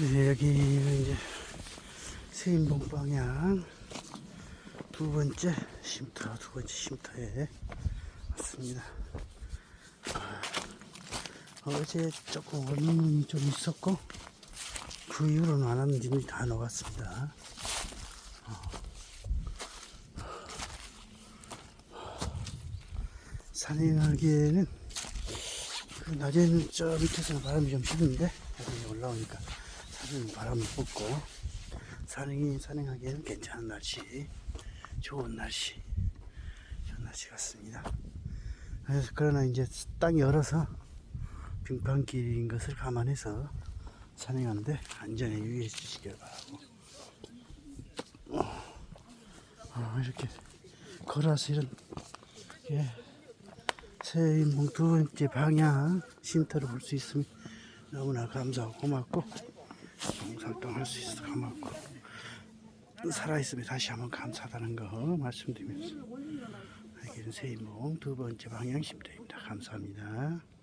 네, 여기는 이제 세인봉 방향 두 번째 쉼터, 두 번째 쉼터에 왔습니다. 아, 어제 조금 얼음이 좀 있었고, 그 이후로는 안 왔는지 다 녹았습니다. 산행하기에는 그 낮에는 저 밑에서는 바람이 좀 쉬는데 여기 올라오니까 산은 바람이 없고 산행이 산행하기에는 괜찮은 날씨 좋은 날씨 좋은 날씨 같습니다. 그래서 그러나 이제 땅이 얼어서 빙판길인 것을 감안해서 산행하는데 안전에 유의해 주시길 바라고. 어, 어, 이렇게 걸어서 이런 예, 새인 봉 두 번째 방향 쉼터를 볼 수 있으면 너무나 감사하고 고맙고 봉사활동할 수 있어서 고맙고 살아있으면 다시 한번 감사하다는 거 말씀드리면서 여기는 새인봉 두 번째 방향 쉼터입니다. 감사합니다.